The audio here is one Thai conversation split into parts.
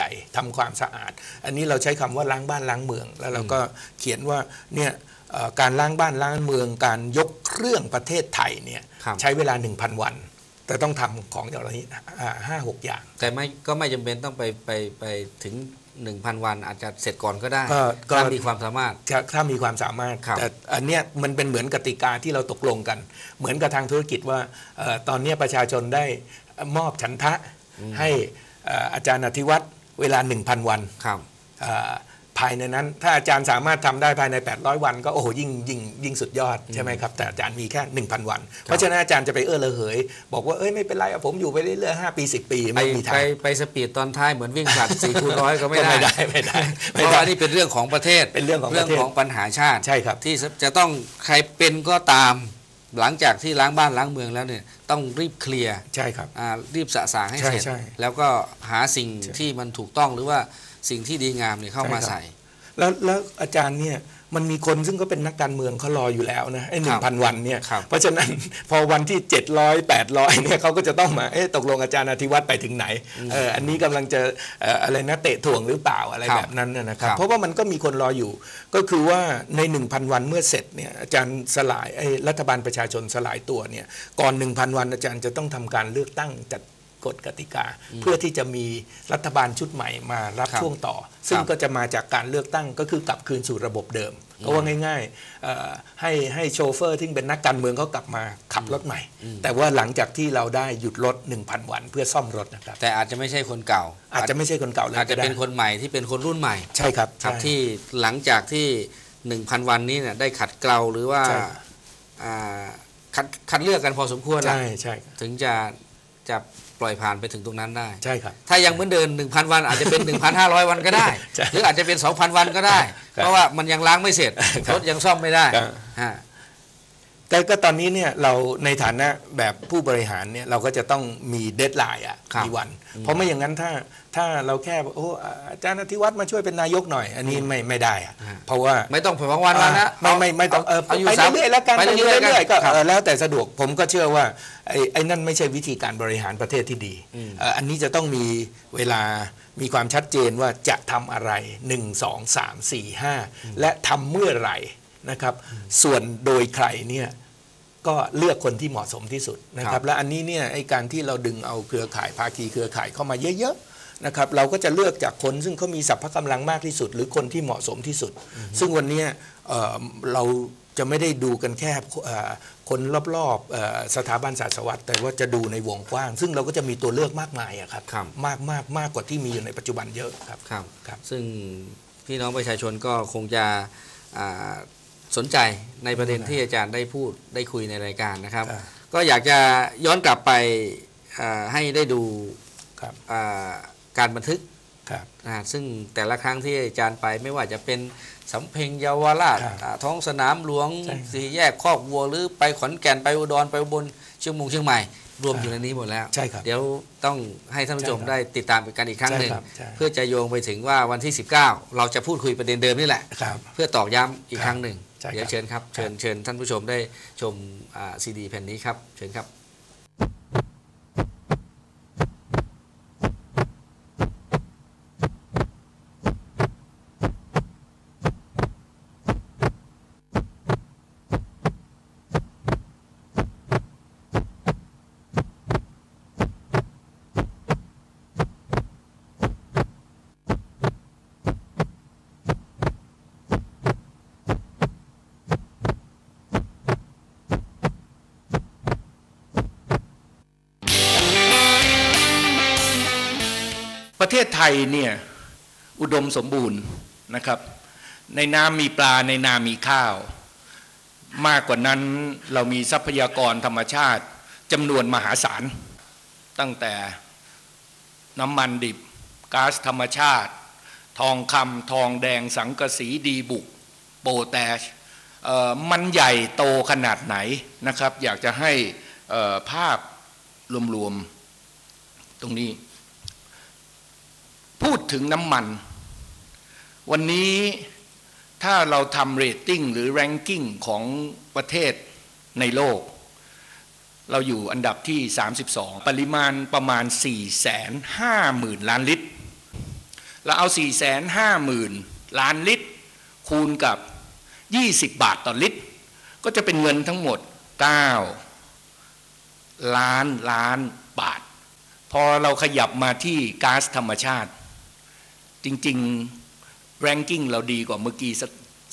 ใหญ่ทำความสะอาด อันนี้เราใช้คำว่าล้างบ้านล้างเมือง แล้วเราก็เขียนว่าเนี่ยเอ่อการล้างบ้านล้างเมือง การยกเครื่องประเทศไทยเนี่ยครับใช้เวลา 1,000 วัน แต่ต้องทำของอย่างนี้ห้าหกอย่าง แต่ไม่ก็ไม่จำเป็นต้องไปไปไปถึง1,000วันอาจจะเสร็จก่อนก็ได้ก็ก็ถ้ามีความสามารถถ้าถ้ามีความสามารถครับแต่อันเนี้ยมันเป็นเหมือนกติกาที่เราตกลงกัน เหมือนกับทางธุรกิจว่าเอ่อตอนเนี้ยประชาชนได้มอบฉันทะให้เอ่ออาจารย์อธิวัตร เวลา 1,000 วันครับเอ่อภายในนั้น ถ้าอาจารย์สามารถทำได้ภายใน 800 วัน ก็โอ้โหยิ่งยิ่งยิ่งสุดยอดใช่ไหมครับ แต่อาจารย์มีแค่ 1,000 วัน เพราะฉะนั้นอาจารย์จะไปเอื้อระเหย บอกว่าเอ้ยไม่เป็นไรอะผมอยู่ไปเรื่อยๆ5ปี 10 ปีไปไม่มีทาไปงไปสปีดตอนท้ายเหมือนวิ่งผลัดสี่คูณร้อยก็ไม่ก็ได้ ไม่ได้ไม่ได้เพไม่ราะได้ว่านี่เป็นเรื่องของประเทศเป็นเรื่องของประเทศเรื่องของปัญหาชาติใช่ครับที่จะต้องใครเป็นก็ตาม หลังจากที่ล้างบ้านล้างเมืองแล้วเนี่ยต้องรีบเคลียร์ใช่ครับ อ่ารีบสะสางให้ใช่เสร็จใช่แล้วก็หาสิ่งที่มันถูกต้องหรือว่าสิ่งที่ดีงามเนี่ยเข้ามาใช่ครับใส่ แล้วแล้วอาจารย์เนี่ย มันมีคนซึ่งก็เป็นนักการเมืองเขารออยู่แล้วนะไอ้หนึ่งพันวันเนี่ยครับเพราะฉะนั้นพอวันที่ 700 800เนี่ยเขาก็จะต้องมาเอ๊ะตกลงอาจารย์อธิวัตรไปถึงไหนเอออันนี้กำลังจะเอ่ออะไรนะเตะถ่วงหรือเปล่าอะไรครับแบบนั้นนะนะครับครับเพราะว่ามันก็มีคนรออยู่ ก็คือว่าใน 1,000 วันเมื่อเสร็จเนี่ยอาจารย์สลายไอ้รัฐบาลประชาชนสลายตัวเนี่ยก่อน 1,000 วันอาจารย์จะต้องทำการเลือกตั้งจัด กฎกติกา เพื่อที่จะมีรัฐบาลชุดใหม่มารับครับช่วงต่อ ซึ่งครับก็จะมาจากการเลือกตั้งก็คือกลับคืนสู่ระบบเดิมเพราะว่าง่ายๆเอ่อให้ให้โชเฟอร์ที่เป็นนักการเมืองเขากลับมาขับรถใหม่ แต่ว่าหลังจากที่เราได้หยุดรถ 1,000 วันเพื่อซ่อมรถนะครับ แต่อาจจะไม่ใช่คนเก่า อาจจะไม่ใช่คนเก่าเลยอาจจะก็ได้เป็นคนใหม่ที่เป็นคนรุ่นใหม่ ใช่ครับครับใช่ที่หลังจากที่ 1,000 วันนี้เนี่ยได้ขัดเกลาหรือว่าใช่อ่าคัดคัดเลือกกันพอสมควรแล้วใช่ใช่ถึงจะจะ ปล่อยผ่านไปถึงตรงนั้นได้ ใช่ครับ ถ้ายังเหมือนเดิม1,000 วันอาจจะเป็น 1,500 วันก็ได้ใช่หรืออาจจะเป็น 2,000 วันก็ได้ครับเพราะว่ามันยังล้างไม่เสร็จครับรถยังซ่อมไม่ได้ครับฮะ แต่ก็ตอนนี้เนี่ยเราในฐานะแบบผู้บริหารเนี่ยเราก็จะต้องมีเดทไลน์อะครับมีวัน เพราะไม่อย่างนั้นถ้าถ้าเราแค่บอกโอ้อาจารย์อธิวัตรมาช่วยเป็นนายกหน่อย อันนี้ไม่ไม่ได้อะฮะเพราะว่าไม่ต้องเผื่อวันวันนะไม่ไม่ไม่ต้องเออเอาอยู่ไปสามเรื่อยๆแล้วกันไปไปเรื่เรื่อยๆอยๆก็ครับเออแล้วแต่สะดวกผมก็เชื่อว่าไอ้ไอ้นั่นไม่ใช่วิธีการบริหารประเทศที่ดีอืมเอ่ออันนี้จะต้องมีเวลามีความชัดเจนว่าจะทำอะไร 1 2 3 4 5 และทำเมื่อไหร่นะครับ ส่วนโดยใครเนี่ย ก็เลือกคนที่เหมาะสมที่สุดนะคครัรับบและอันนี้เนี่ยไอ้การที่เราดึงเอาเครือข่ายภาคีเครือข่ายเข้ามาเยอะๆนะครับ เราก็จะเลือกจากคนซึ่งเขามีสัพพะกำลังมากที่สุด หรือคนที่เหมาะสมที่สุด ซึ่งวันเนี้ยเอ่อเราจะไม่ได้ดูกันแค่เอ่อคนรอบๆเอ่อสถาบันศาสตร์วัตรแต่ว่าจะดูในวงกว้าง ซึ่งเราก็จะมีตัวเลือกมากมายอะครับครับมากมากมากกว่าที่มีอยู่ในปัจจุบันเยอะครับครับครับซึ่งพี่น้องประชาชนก็คงจะอ่า สนใจในประเด็นที่อาจารย์ได้พูดได้คุยในรายการนะครับครับก็อยากจะย้อนกลับไปอ่าให้ได้ดูครับอ่าการบันทึกครับนะฮะซึ่งแต่ละครั้งที่อาจารย์ไปไม่ว่าจะเป็นสำเพ็งเยาวราชครับอ่าท้องสนามหลวงใช่ครับสี่แยกคอกวัวหรือไปขอนแก่นไปอุดรไปอุบลเชียงมงเชียงใหม่ รวมอยู่ในนี้หมดแล้วใช่ครับเดี๋ยวต้องให้ท่านผู้ชมใช่ครับได้ติดตามกันอีกครั้งหนึ่งใช่ครับใช่เพื่อจะโยงไปถึงว่าวันที่ 19 เราจะพูดคุยประเด็นเดิมนี่แหละครับเพื่อตอกย้ำอีกครับครั้งหนึ่งใช่ครับ เดี๋ยวเชิญครับเชิญครับเชิญท่านผู้ชมได้ชมซีดีแผ่นนี้ครับเชิญครับ ประเทศไทยเนี่ยอุดมสมบูรณ์นะครับ ในน้ำมีปลาในนามีข้าว มากกว่านั้นเรามีทรัพยากรธรรมชาติจำนวนมหาศาล ตั้งแต่น้ำมันดิบก๊าซธรรมชาติ ทองคำทองแดงสังกะสีดีบุก โปแตชเอ่อมันใหญ่โตขนาดไหนนะครับ อยากจะให้ภาพรวมๆตรงนี้ พูดถึงน้ำมัน วันนี้ถ้าเราทำเรตติ้งหรือแรงกิ้งของประเทศในโลก เราอยู่อันดับที่ 32 ปริมาณประมาณ 4 5 0 0 0 0 ล้านลิตร เราเอา 4 5 0 0 0 0 ล้านลิตร คูณกับ 20 บาทต่อลิตร ก็จะเป็นเงินทั้งหมด 9 ล้านล้านบาท พอเราขยับมาที่ก๊าซธรรมชาติ จริงๆแรงกิ้งเราดีกว่าเมื่อกี้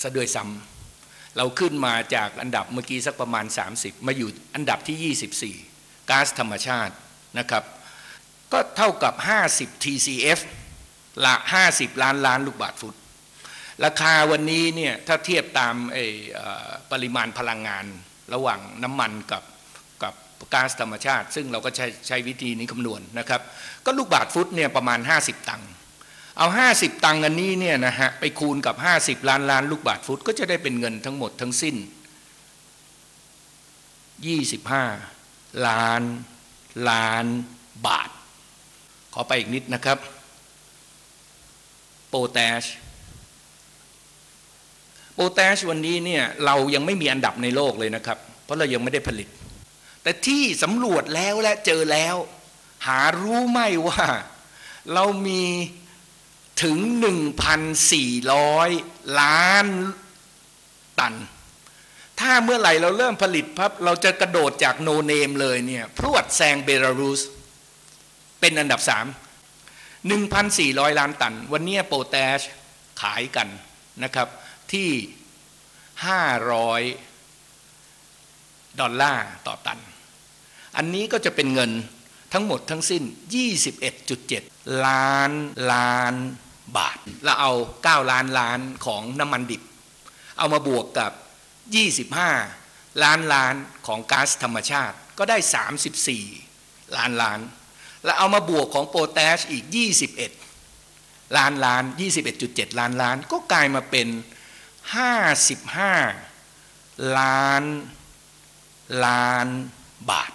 ซะด้วยซ้ำเราขึ้นมาจากอันดับเมื่อกี้สักประมาณ 30 มาอยู่อันดับที่ 24ก๊าซธรรมชาตินะครับ ก็เท่ากับ 50 TCF ละ 50 ล้านล้านลูกบาทฟุต ราคาวันนี้เนี่ยถ้าเทียบตามปริมาณพลังงานระหว่างน้ำมันกับกับก๊าซธรรมชาติ ซึ่งเราก็ใช้ใช้วิธีนี้คำนวณนะครับ ก็ลูกบาทฟุตเนี่ยประมาณ 50 ตังค์ เอา 50 ตังค์อันนี้เนี่ยนะฮะไปคูณกับ 50 ล้านล้านลูกบาทฟุตก็จะได้เป็นเงินทั้งหมดทั้งสิ้น 25 ล้านล้านบาท ขอไปอีกนิดนะครับ โปแทสโปแทสวันนี้เนี่ยเรายังไม่มีอันดับในโลกเลยนะครับ เพราะเรายังไม่ได้ผลิต แต่ที่สำรวจแล้วและเจอแล้ว หารู้ไหมว่าเรามี ถึง 1,400 ล้านตัน ถ้าเมื่อไหร่เราเริ่มผลิตพับเราจะกระโดดจากโนเนมเลยเนี่ยพรวดแซงเบลารุส เป็นอันดับ 3 1,400 ล้านตัน วันนี้โปแทสขายกันนะครับที่ 500 ดอลลาร์ต่อตัน อันนี้ก็จะเป็นเงินทั้งหมดทั้งสิ้น 21.7 ล้านล้าน บาทแล้วเอา 9 ล้านล้านของน้ำมันดิบ เอามาบวกกับ 25 ล้านล้านของก๊าซธรรมชาติ ก็ได้ 34 ล้านล้าน แล้วเอามาบวกของโปแทสอีก 21 ล้านล้าน 21.7 ล้านล้าน ก็กลายมาเป็น 55 ล้านล้านบาท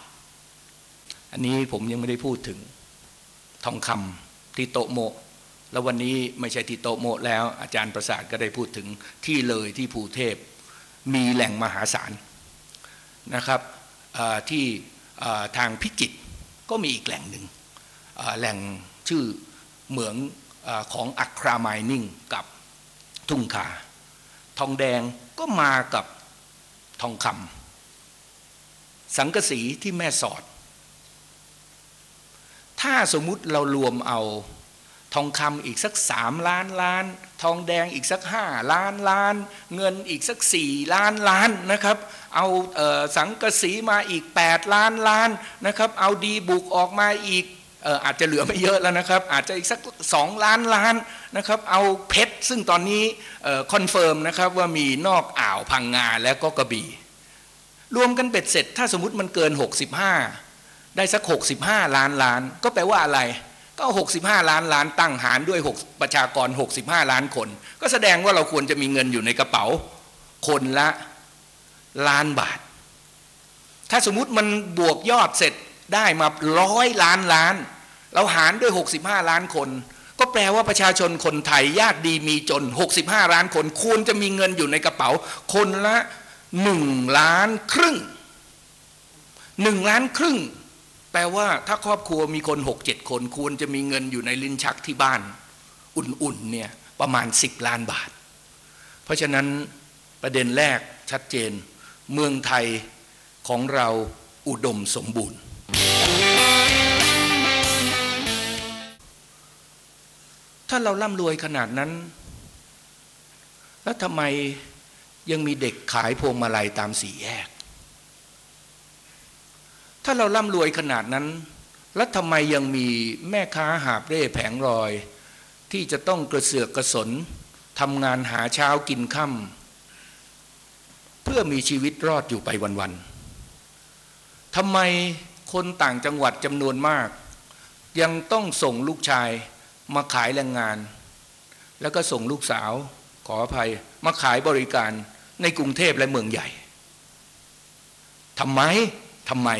อันนี้ผมยังไม่ได้พูดถึงทองคำที่โตโมะ แล้ววันนี้ไม่ใช่ที่โตโมะแล้ว อาจารย์ประสาทก็ได้พูดถึงที่เลยที่ภูเทพมีแหล่งมหาศาลนะครับที่ทางพิจิตรก็มีอีกแหล่งหนึ่งแหล่งชื่อเหมืองอของอัคราไมนิ่งกับทุ่งคาทองแดงก็มากับทองคำสังกะสีที่แม่สอด ถ้าสมมุติเรารวมเอา ทองคำอีกสักสามล้านล้าน ทองแดงอีกสักห้าล้านล้าน เงินอีกสักสี่ล้านล้านนะครับ เอาเออสังกะสีมาอีก 8 ล้านล้านนะครับ เอาดีบุกออกมาอีกอาจจะเหลือไม่เยอะแล้วนะครับ อาจจะอีกสักสองล้านล้านนะครับ เอาเพชรซึ่งตอนนี้คอนเฟิร์มนะครับว่ามีนอกอ่าวพังงาและก็กระบี่ รวมกันเบ็ดเสร็จ ถ้าสมมติมันเกิน 65 ได้สัก 65 ล้านล้าน ก็แปลว่าอะไร ก็ 65 ล้านล้านตั้งหารด้วย 6 ประชากร 65 ล้านคน ก็แสดงว่าเราควรจะมีเงินอยู่ในกระเป๋า คนละล้านบาท ถ้าสมมติมันบวกยอดเสร็จได้มาร้อยล้านล้าน เราหารด้วย 65 ล้านคน ก็แปลว่าประชาชนคนไทยยากดีมีจน 65 ล้านคน ควรจะมีเงินอยู่ในกระเป๋า คนละหนึ่งล้านครึ่งหนึ่งล้านครึ่ง แปลว่าถ้าครอบครัวมีคนหกเจ็ดคนควรจะมีเงินอยู่ในลิ้นชักที่บ้าน อุ่นๆเนี่ยประมาณสิบล้านบาท เพราะฉะนั้นประเด็นแรกชัดเจน เมืองไทยของเราอุดมสมบูรณ์ ถ้าเราร่ำรวยขนาดนั้น แล้วทำไมยังมีเด็กขายพวงมาลัยตามสี่แยก ถ้าเราร่ำรวยขนาดนั้น แล้วทำไมยังมีแม่ค้าหาบเร่แผงรอย ที่จะต้องกระเสือกกระสนทำงานหาเช้ากินค่ำเพื่อมีชีวิตรอดอยู่ไปวันๆทำไมคนต่างจังหวัดจำนวนมาก ยังต้องส่งลูกชายมาขายแรงงาน แล้วก็ส่งลูกสาวขออภัยมาขายบริการในกรุงเทพและเมืองใหญ่ทำไมทำไม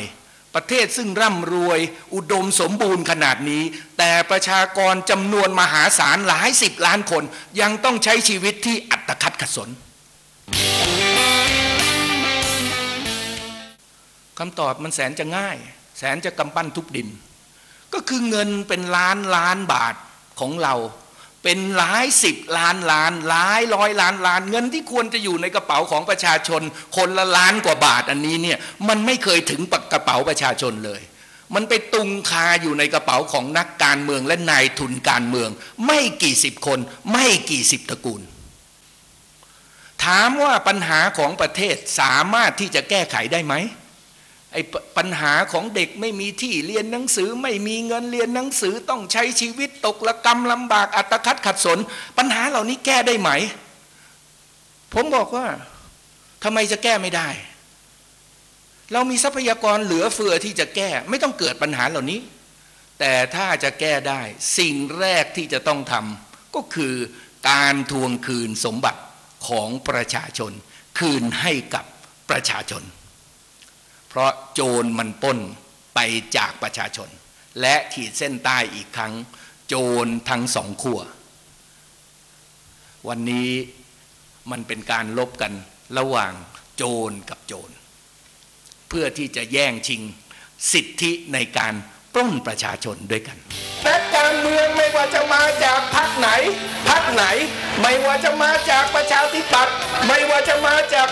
ประเทศซึ่งร่ำรวย อุดมสมบูรณ์ขนาดนี้ แต่ประชากรจำนวนมหาศาลหลายสิบล้านคน ยังต้องใช้ชีวิตที่อัตคัดขัดสนคำตอบมันแสนจะง่าย แสนจะกำปั้นทุบดิน ก็คือเงินเป็นล้านล้านบาทของเรา เป็นหลายสิบล้านล้านหลายร้อยล้านล้าน เงินที่ควรจะอยู่ในกระเป๋าของประชาชน คนละล้านกว่าบาทอันนี้เนี่ยมันไม่เคยถึงกระเป๋าประชาชนเลย มันไปตุงคาอยู่ในกระเป๋าของนักการเมืองและนายทุนการเมือง ไม่กี่สิบคน ไม่กี่สิบตระกูล ถามว่าปัญหาของประเทศสามารถที่จะแก้ไขได้ไหม ไอ้ปัญหาของเด็กไม่มีที่เรียนหนังสือไม่มีเงินเรียนหนังสือต้องใช้ชีวิตตกระกรรมลำบากอัตคัดขัดสน ปัญหาเหล่านี้แก้ได้ไหม ผมบอกว่าทำไมจะแก้ไม่ได้ เรามีทรัพยากรเหลือเฟือที่จะแก้ ไม่ต้องเกิดปัญหาเหล่านี้ แต่ถ้าจะแก้ได้ สิ่งแรกที่จะต้องทำก็คือการทวงคืนสมบัติของประชาชน คืนให้กับประชาชน เพราะโจรมันป้นไปจากประชาชน และขีดเส้นใต้อีกครั้ง โจรทั้งสองขั้ววันนี้มันเป็นการลบกันระหว่างโจรกับโจร เพื่อที่จะแย่งชิงสิทธิในการปล้นประชาชนด้วยกันนักการเมืองไม่ว่าจะมาจากพรรคไหนพรรคไหน ไม่ว่าจะมาจากประชาธิปัตย์ไม่ว่าจะมาจาก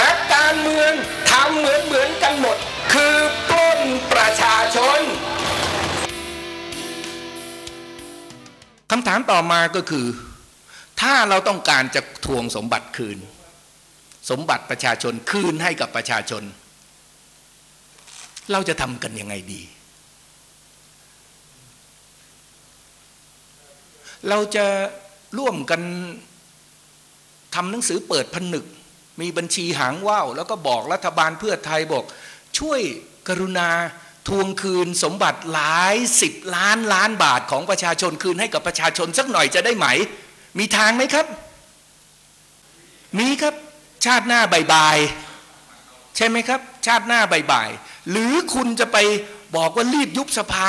นักการเมืองทำเหมือนเหมือนกันหมด คือปล้นประชาชนคำถามต่อมาก็คือ ถ้าเราต้องการจะทวงสมบัติคืน สมบัติประชาชนคืนให้กับประชาชน เราจะทำกันยังไงดี เราจะร่วมกันทำหนังสือเปิดผนึก มีบัญชีหางว่าวแล้วก็บอกรัฐบาลเพื่อไทยบอก ช่วยกรุณาทวงคืนสมบัติหลายสิบล้านล้านบาทของประชาชนคืนให้กับประชาชนสักหน่อยจะได้ไหม มีทางไหมครับ มีครับชาติหน้าบายๆใช่ไหมครับ ชาติหน้าบายๆหรือคุณจะไปบอกว่ารีบยุบสภา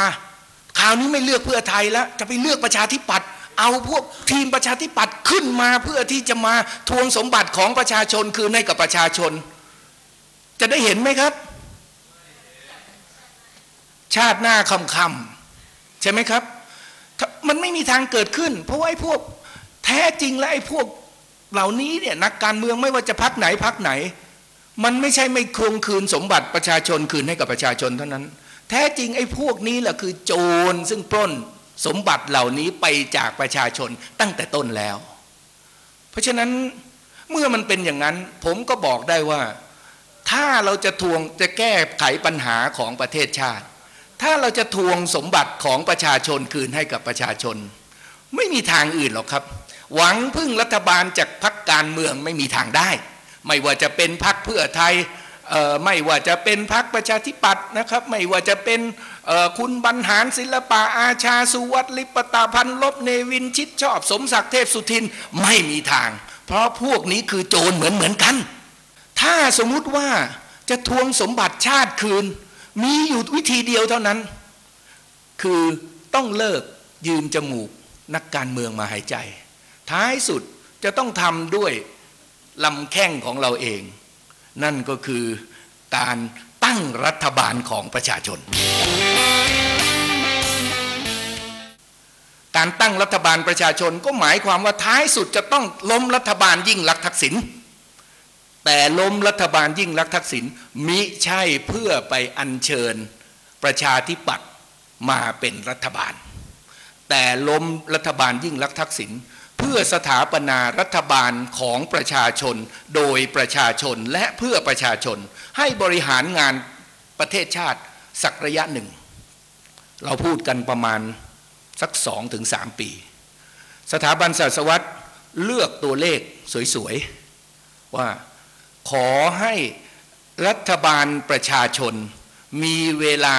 คราวนี้ไม่เลือกเพื่อไทยแล้ว จะไปเลือกประชาธิปัตย์ เอาพวกทีมประชาธิปัตย์ขึ้นมาเพื่อที่จะมาทวงสมบัติของประชาชนคืนให้กับประชาชน จะได้เห็นไหมครับ ชาติหน้าคำคำใช่ไหมครับ มันไม่มีทางเกิดขึ้น เพราะว่าไอ้พวกแท้จริงและไอ้พวกเหล่านี้เนี่ยนักการเมืองไม่ว่าจะพักไหนพักไหน มันไม่ใช่ไม่คงคืนสมบัติประชาชนคืนให้กับประชาชนเท่านั้น แท้จริงไอ้พวกนี้แหละคือโจรซึ่งปล้น สมบัติเหล่านี้ไปจากประชาชนตั้งแต่ต้นแล้ว เพราะฉะนั้นเมื่อมันเป็นอย่างนั้น ผมก็บอกได้ว่า ถ้าเราจะทวงจะแก้ไขปัญหาของประเทศชาติ ถ้าเราจะทวงสมบัติของประชาชนคืนให้กับประชาชน ไม่มีทางอื่นหรอกครับ หวังพึ่งรัฐบาลจากพรรคการเมืองไม่มีทางได้ ไม่ว่าจะเป็นพรรคเพื่อไทย ไม่ว่าจะเป็นพรรคประชาธิปัตย์นะครับ ไม่ว่าจะเป็นคุณบรรหารศิลปะอาชาสุวัตลิปตาพันลบเนวินชิดชอบ สมศักดิ์เทพสุทินไม่มีทาง เพราะพวกนี้คือโจรเหมือนเหมือนกัน ถ้าสมมุติว่าจะทวงสมบัติชาติคืน มีอยู่วิธีเดียวเท่านั้น คือต้องเลิกยืมจมูกนักการเมืองมาหายใจ ท้ายสุดจะต้องทำด้วยลำแข้งของเราเอง นั่นก็คือการตั้งรัฐบาลของประชาชน การตั้งรัฐบาลประชาชนก็หมายความว่าท้ายสุดจะต้องล้มรัฐบาลยิ่งรักทักษิณแต่ล้มรัฐบาลยิ่งรักทักษิณมิใช่เพื่อไปอัญเชิญประชาธิปัตย์มาเป็นรัฐบาล แต่ล้มรัฐบาลยิ่งรักทักษิณ พื่อสถาปนารัฐบาลของประชาชน โดยประชาชนและเพื่อประชาชน ให้บริหารงานประเทศชาติสักระยะหนึ่ง เราพูดกันประมาณสักสองถึงสามปี สถาบันศาสวัตรเลือกตัวเลขสวยๆ ว่าขอให้รัฐบาลประชาชนมีเวลา